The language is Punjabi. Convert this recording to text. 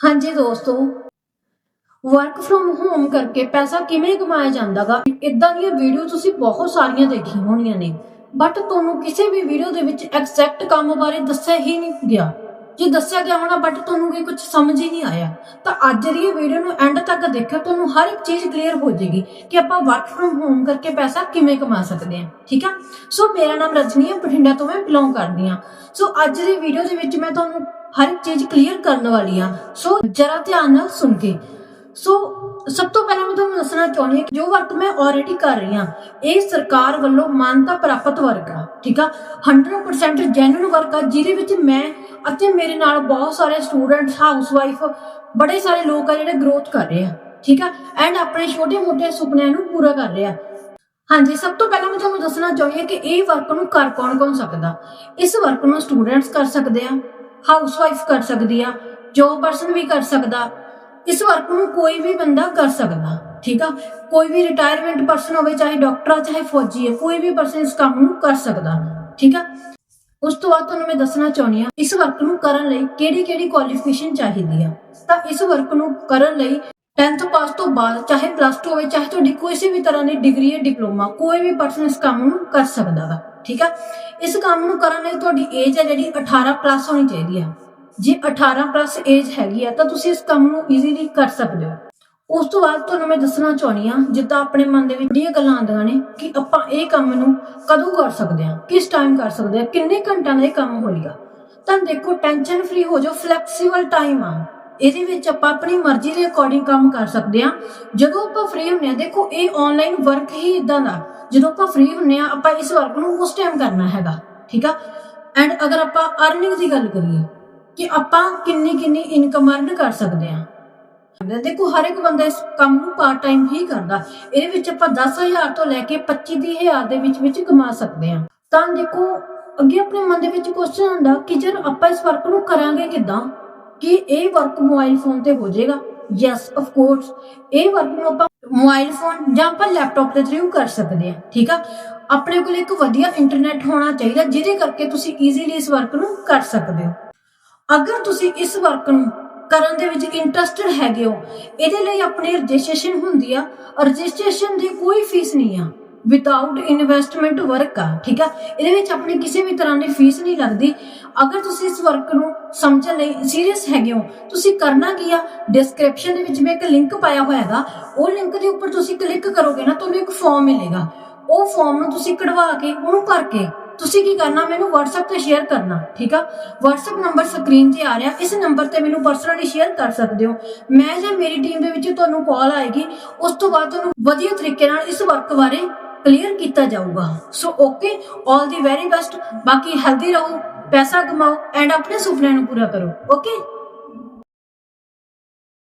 ਹਾਂਜੀ ਦੋਸਤੋ ਵਰਕ ਫਰੋਮ ਹੋਮ ਕਰਕੇ ਪੈਸਾ ਕਿਵੇਂ ਕਮਾਇਆ ਜਾਂਦਾਗਾ? ਇਦਾਂ ਦੀਆਂ ਵੀਡੀਓ ਤੁਸੀਂ ਬਹੁਤ ਸਾਰੀਆਂ ਦੇਖੀਆਂ ਹੋਣੀਆਂ ਨੇ ਬਟ ਤੁਹਾਨੂੰ ਕਿਸੇ ਵੀ ਵੀਡੀਓ ਦੇ ਵਿੱਚ ਐਗਜ਼ੈਕਟ ਕੰਮ ਬਾਰੇ ਦੱਸਿਆ ਹੀ ਨਹੀਂ ਗਿਆ। ਜੇ ਦੱਸਿਆ ਗਿਆ ਹੋਣਾ ਬਟ ਤੁਹਾਨੂੰ ਇਹ ਕੁਝ ਸਮਝ ਹੀ ਨਹੀਂ ਆਇਆ, ਤਾਂ ਅੱਜ ਦੀ ਇਹ ਵੀਡੀਓ ਨੂੰ ਐਂਡ ਤੱਕ ਦੇਖਿਓ, ਤੁਹਾਨੂੰ ਹਰ ਇੱਕ ਚੀਜ਼ ਕਲੀਅਰ ਹੋ ਜਾਏਗੀ ਕਿ ਆਪਾਂ ਵਰਕ ਫਰੋਮ ਹੋਮ ਕਰਕੇ ਪੈਸਾ ਕਿਵੇਂ ਕਮਾ ਸਕਦੇ ਹਾਂ, ਠੀਕ ਆ? ਸੋ ਮੇਰਾ ਨਾਮ ਰਜਨੀ ਹੈ, ਬਠਿੰਡਾ ਤੋਂ ਮੈਂ ਬਿਲੋਂਗ ਕਰਦੀ ਹਾਂ। ਸੋ ਅੱਜ ਦੀ ਵੀਡੀਓ ਦੇ ਵਿੱਚ ਮੈਂ ਤੁਹਾਨੂੰ ਹਰ ਇੱਕ ਚੀਜ਼ ਕਲੀਅਰ ਕਰਨ ਵਾਲੀ ਆ ਸੋ ਜਰਾ ਧਿਆਨ ਨਾਲ ਸੁਣ ਕੇ ਸੋ ਸਭ ਤੋਂ ਪਹਿਲਾਂ ਮੈਂ ਤੁਹਾਨੂੰ ਦੱਸਣਾ ਚਾਹੁੰਦੀ ਹਾਂ ਕਿ ਜੋ ਵਰਕ ਮੈਂ ਆਲਰੇਡੀ ਕਰ ਰਹੀ ਹਾਂ, ਇਹ ਸਰਕਾਰ ਵੱਲੋਂ ਮਾਨਤਾ ਪ੍ਰਾਪਤ ਵਰਕ ਆ, ਠੀਕ ਆ? 100% ਜੈਨੂਇਨ ਵਰਕ ਆ, ਜਿਹਦੇ ਵਿੱਚ ਮੈਂ ਅਤੇ ਮੇਰੇ ਨਾਲ ਬਹੁਤ ਸਾਰੇ ਸਟੂਡੈਂਟਸ ਹਾਊਸਵਾਈਫ ਬੜੇ ਸਾਰੇ ਲੋਕ ਆ ਜਿਹੜੇ ਗਰੋਥ ਕਰ ਰਹੇ ਆ, ਠੀਕ ਆ? ਐਂਡ ਆਪਣੇ ਛੋਟੇ-ਮੋਟੇ ਸੁਪਨਿਆਂ ਨੂੰ ਪੂਰਾ ਕਰ ਰਹੇ ਆ। ਹਾਂਜੀ, ਸਭ ਤੋਂ ਪਹਿਲਾਂ ਮੈਂ ਤੁਹਾਨੂੰ ਦੱਸਣਾ ਚਾਹੁੰਦੀ ਹਾਂ ਕਿ ਇਹ ਵਰਕ ਨੂੰ ਕਰ ਕੌਣ-ਕੌਣ ਸਕਦਾ? ਇਸ ਵਰਕ ਨੂੰ ਸਟੂਡੈਂਟਸ ਕਰ ਸਕਦੇ ਆ ਹਾਊਸਵਾਈਫ ਕਰ ਸਕਦੀ ਆ ਜੋਬ ਪਰਸਨ ਵੀ ਕਰ ਸਕਦਾ ਇਸ ਵਰਕ ਨੂੰ ਕੋਈ ਵੀ ਬੰਦਾ ਕਰ ਸਕਦਾ, ਠੀਕ ਆ? ਕੋਈ ਵੀ ਰਿਟਾਇਰਮੈਂਟ ਪਰਸਨ ਹੋਵੇ, ਚਾਹੇ ਡਾਕਟਰ ਆ, ਚਾਹੇ ਫੌਜੀ ਹੈ ਕੋਈ ਵੀ ਪਰਸਨ ਇਸ ਕੰਮ ਨੂੰ ਕਰ ਸਕਦਾ, ਠੀਕ ਆ? ਉਸ ਤੋਂ ਬਾਅਦ ਤੁਹਾਨੂੰ ਮੈਂ ਦੱਸਣਾ ਚਾਹੁੰਦੀ ਹਾਂ, ਇਸ ਵਰਕ ਨੂੰ ਕਰਨ ਲਈ ਕਿਹੜੀ ਕਿਹੜੀ ਕੁਆਲੀਫਿਕੇਸ਼ਨ ਚਾਹੀਦੀ ਆ? ਤਾਂ ਇਸ ਵਰਕ ਨੂੰ ਕਰਨ ਲਈ 10th ਪਾਸ ਤੋਂ ਬਾਅਦ, ਚਾਹੇ ਪਲੱਸ 2 ਹੋਵੇ, ਚਾਹੇ ਤੁਹਾਡੀ ਕਿਸੇ ਵੀ ਤਰ੍ਹਾਂ ਦੀ ਡਿਗਰੀ ਹੈ ਡਿਪਲੋਮਾ ਕੋਈ ਵੀ ਪਰਸਨ ਇਸ ਕੰਮ ਨੂੰ ਕਰ ਸਕਦਾ ਵਾ, ਠੀਕ ਆ? ਇਸ ਕੰਮ ਨੂੰ ਕਰਨ ਲਈ ਤੁਹਾਡੀ ਏਜ ਹੈ ਜਿਹੜੀ 18 ਪਲੱਸ ਹੋਣੀ ਚਾਹੀਦੀ ਆ। ਜੇ 18 ਪਲੱਸ ਏਜ ਹੈਗੀ ਆ ਤਾਂ ਤੁਸੀਂ ਇਸ ਕੰਮ ਨੂੰ ਈਜ਼ੀਲੀ ਕਰ ਸਕਦੇ ਹੋ। ਉਸ ਤੋਂ ਬਾਅਦ ਤੁਹਾਨੂੰ ਮੈਂ ਦੱਸਣਾ ਚਾਹੁੰਦੀ ਆ ਜਿੱਦਾਂ ਆਪਣੇ ਮਨ ਦੇ ਵਿੱਚ ਜਿਹੜੀਆਂ ਗੱਲਾਂ ਆਉਂਦੀਆਂ ਨੇ ਕਿ ਆਪਾਂ ਇਹ ਕੰਮ ਨੂੰ ਕਦੋਂ ਕਰ ਸਕਦੇ ਆ ਕਿਸ ਟਾਈਮ ਕਰ ਸਕਦੇ ਆ ਕਿੰਨੇ ਘੰਟਿਆਂ ਦਾ ਇਹ ਕੰਮ ਹੋਏਗਾ। ਤਾਂ ਦੇਖੋ ਟੈਨਸ਼ਨ ਫ੍ਰੀ ਹੋ ਜਾਓ ਫਲੈਕਸੀਬਲ ਟਾਈਮ ਆ। ਇਹਦੇ ਵਿੱਚ ਆਪਾਂ ਆਪਣੀ ਮਰਜ਼ੀ ਦੇ ਅਕੋਰਡਿੰਗ ਕੰਮ ਕਰ ਸਕਦੇ ਆ ਜਦੋਂ ਆਪਾਂ ਫ੍ਰੀ ਹੁੰਨੇ ਆ ਦੇਖੋ, ਇਹ ਆਨਲਾਈਨ ਵਰਕ ਹੀ ਇਦਾਂ ਦਾ। ਜਦੋਂ ਆਪਾਂ ਫ੍ਰੀ ਹੁੰਨੇ ਆ ਆਪਾਂ ਇਸ ਵਰਕ ਨੂੰ ਉਸ ਟਾਈਮ ਕਰਨਾ ਹੈਗਾ, ਠੀਕ ਆ? ਐਂਡ ਅਗਰ ਆਪਾਂ ਅਰਨਿੰਗ ਦੀ ਗੱਲ ਕਰੀਏ ਕਿ ਆਪਾਂ ਕਿੰਨੀ ਕਿੰਨੀ ਇਨਕਮ ਅਰਨ ਕਰ ਸਕਦੇ ਆ ਦੇਖੋ, ਹਰ ਇੱਕ ਬੰਦਾ ਇਸ ਕੰਮ ਨੂੰ ਪਾਰਟ ਟਾਈਮ ਹੀ ਕਰਦਾ। ਇਹਦੇ ਵਿੱਚ ਆਪਾਂ 10000 ਤੋਂ ਲੈ ਕੇ 25000 ਦੇ ਵਿੱਚ ਵਿੱਚ ਕਮਾ ਸਕਦੇ ਆ ਤਾਂ ਦੇਖੋ, ਅੱਗੇ ਆਪਣੇ ਮਨ ਦੇ ਵਿੱਚ ਕੁਐਸਚਨ ਆਉਂਦਾ ਕਿ ਜਦ ਆਪਾਂ ਇਸ ਵਰਕ ਨੂੰ ਕਰਾਂਗੇ ਕਿਦਾਂ? ਕਿ ਇਹ ਵਰਕ ਮੋਬਾਈਲ ਫੋਨ ਤੇ ਹੋ ਜਾਏਗਾ? ਯੈਸ ਆਫ ਕੋਰਸ ਇਹ ਵਰਕ ਨੂੰ ਆਪਾਂ ਮੋਬਾਈਲ ਫੋਨ ਜਾਂ ਆਪਾਂ ਲੈਪਟਾਪ ਦੇ ਥਰੂ ਕਰ ਸਕਦੇ ਆ ਠੀਕ ਆ? ਆਪਣੇ ਕੋਲ ਇੱਕ ਵਧੀਆ ਇੰਟਰਨੈਟ ਹੋਣਾ ਚਾਹੀਦਾ, ਜਿਹਦੇ ਕਰਕੇ ਤੁਸੀਂ ਈਜ਼ੀਲੀ ਇਸ ਵਰਕ ਨੂੰ ਕਰ ਸਕਦੇ ਹੋ। ਅਗਰ ਤੁਸੀਂ ਇਸ ਵਰਕ ਨੂੰ ਕਰਨ ਦੇ ਵਿੱਚ ਇੰਟਰਸਟਡ ਹੈਗੇ ਹੋ, ਇਹਦੇ ਲਈ ਆਪਣੀ ਰਜਿਸਟ੍ਰੇਸ਼ਨ ਹੁੰਦੀ ਆ। ਰਜਿਸਟ੍ਰੇਸ਼ਨ ਦੀ ਕੋਈ ਫੀਸ ਨਹੀਂ ਆ। ਵਿਦਆਊਟ ਇਨਵੈਸਟਮੈਂਟ ਵਰਕ ਆ, ਠੀਕ ਆ? ਇਹਦੇ ਵਿੱਚ ਆਪਣੀ ਕਿਸੇ ਵੀ ਤਰ੍ਹਾਂ ਦੀ ਫੀਸ ਨਹੀਂ ਲੱਗਦੀ। ਅਗਰ ਤੁਸੀਂ ਇਸ ਵਰਕ ਨੂੰ ਸਮਝਣ ਲਈ ਸੀਰੀਅਸ ਹੈਗੇ ਹੋ, ਤੁਸੀਂ ਕਰਨਾ ਕੀ ਆ? ਡਿਸਕ੍ਰਿਪਸ਼ਨ ਦੇ ਵਿੱਚ ਮੈਂ ਇੱਕ ਲਿੰਕ ਪਾਇਆ ਹੋਇਆ ਹੈਗਾ। ਉਹ ਲਿੰਕ ਦੇ ਉੱਪਰ ਤੁਸੀਂ ਕਲਿੱਕ ਕਰੋਗੇ ਨਾ, ਤੁਹਾਨੂੰ ਇੱਕ ਫਾਰਮ ਮਿਲੇਗਾ। ਉਹ ਫਾਰਮ ਨੂੰ ਤੁਸੀਂ ਕਢਵਾ ਕੇ ਉਹਨੂੰ ਭਰ ਕੇ ਤੁਸੀਂ ਕੀ ਕਰਨਾ? ਮੈਨੂੰ WhatsApp ਤੇ ਸ਼ੇਅਰ ਕਰਨਾ, ਠੀਕ ਆ? WhatsApp ਨੰਬਰ ਸਕਰੀਨ ਤੇ ਆ ਰਿਹਾ। ਇਸ ਨੰਬਰ ਤੇ ਮੈਨੂੰ ਪਰਸਨਲੀ ਸ਼ੇਅਰ ਕਰ ਸਕਦੇ ਹੋ। ਮੈਂ ਜਾਂ ਮੇਰੀ ਟੀਮ ਦੇ ਵਿੱਚ ਤੁਹਾਨੂੰ ਕਾਲ ਆਏਗੀ। ਉਸ ਤੋਂ ਬਾਅਦ ਤੁਹਾਨੂੰ ਵਧੀਆ ਤਰੀਕੇ ਨਾਲ ਇਸ ਵਰਕ ਬਾਰੇ ਕਲੀਅਰ ਕੀਤਾ ਜਾਊਗਾ। ਸੋ ਓਕੇ 올 ਦੀ ਵੈਰੀ ਬੈਸਟ ਬਾਕੀ ਹੈਲਦੀ ਰਹੋ, ਪੈਸਾ ਕਮਾਓ ਐਂਡ ਆਪਣੇ ਸੁਪਨਿਆਂ ਨੂੰ ਪੂਰਾ ਕਰੋ। ਓਕੇ